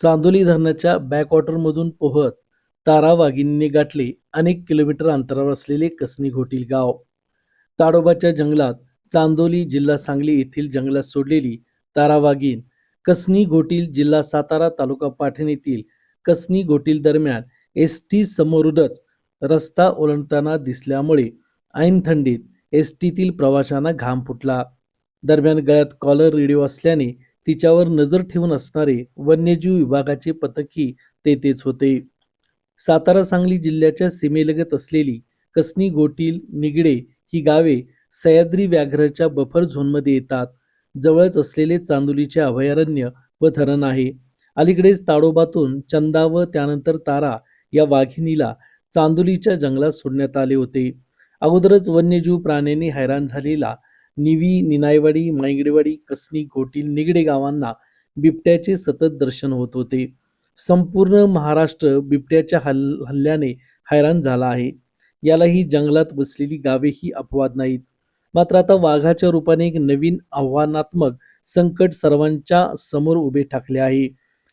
चांदोली धरणाच्या बॅकवॉटरमधून पोहत तारा वाघिणीने गाठले अनेक किलोमीटर अंतरावर असलेले कसनी घोटील गाव. ताडोबाच्या जंगलात चांदोली जिल्हा सांगली येथील जंगलात सोडलेली तारा वाघीण कसनी घोटील जिल्हा सातारा तालुका पाठण येथील कसनी घोटील दरम्यान एस टी समोरूनच रस्ता ओलांडताना दिसल्यामुळे ऐन थंडीत एस टीतील प्रवाशांना घाम फुटला. दरम्यान गळ्यात कॉलर रेडिओ असल्याने तिच्यावर नजर ठेवून असणारे वन्यजीव विभागाचे पथकही तेथेच होते. सातारा सांगली जिल्ह्याच्या सीमेलगत असलेली कसनी गोटील निगडे ही गावे सह्याद्री व्याघ्रच्या बफर झोनमध्ये येतात. जवळच असलेले चांदोलीचे अभयारण्य व धरण आहे. अलीकडेच ताडोबातून चंदा व त्यानंतर तारा या वाघिणीला चांदोलीच्या जंगलात सोडण्यात आले होते. अगोदरच वन्यजीव प्राण्यांनी हैराण झालेला निवी निनायवाडी मायगडेवाडी कसनी घोटील निगडे गावांना बिबट्याचे सतत दर्शन होत होते. संपूर्ण महाराष्ट्र बिबट्याच्या हल्ल हल्ल्याने हैराण झाला आहे. यालाही जंगलात बसलेली गावे ही अपवाद नाहीत. मात्र आता वाघाच्या रूपाने एक नवीन आव्हानात्मक संकट सर्वांच्या समोर उभे ठाकले आहे.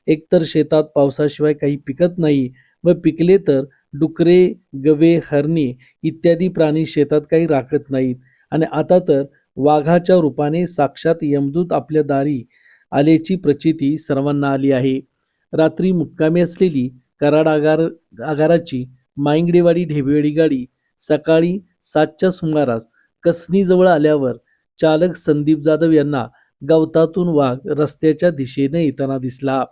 एकतर शेतात पावसाशिवाय काही पिकत नाही व पिकले तर डुकरे गवे हरणे इत्यादी प्राणी शेतात काही राखत नाहीत. आणि आता तर वाघाच्या रूपाने साक्षात यमदूत आपल्या दारी आल्याची प्रचिती सर्वांना आली आहे. रात्री मुक्कामी असलेली कराड आगार आगाराची माईंगडेवाडी ढेबेवाडी गाडी सकाळी सातच्या सुमारास कसनीजवळ आल्यावर चालक संदीप जाधव यांना गवतातून वाघ रस्त्याच्या दिशेने येताना दिसला.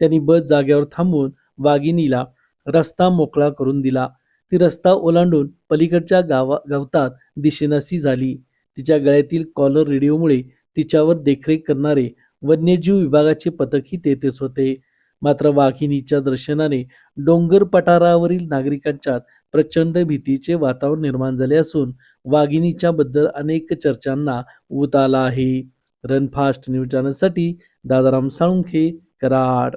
त्यांनी बस जागेवर थांबून वाघिणीला रस्ता मोकळा करून दिला. ती रस्ता ओलांडून पलीकडच्या गावा गवतात दिशेनासी झाली. तिच्या गळ्यातील कॉलर रेडिओमुळे तिच्यावर देखरेख करणारे वन्यजीव विभागाचे पथकही तेथेच होते. मात्र वाघिणीच्या दर्शनाने डोंगर पठारावरील नागरिकांच्यात प्रचंड भीतीचे वातावरण निर्माण झाले असून वाघिणीच्या बद्दल अनेक चर्चांना उत आला आहे. रनफास्ट न्यूज चॅनलसाठी दादाराम साळुंखे कराड.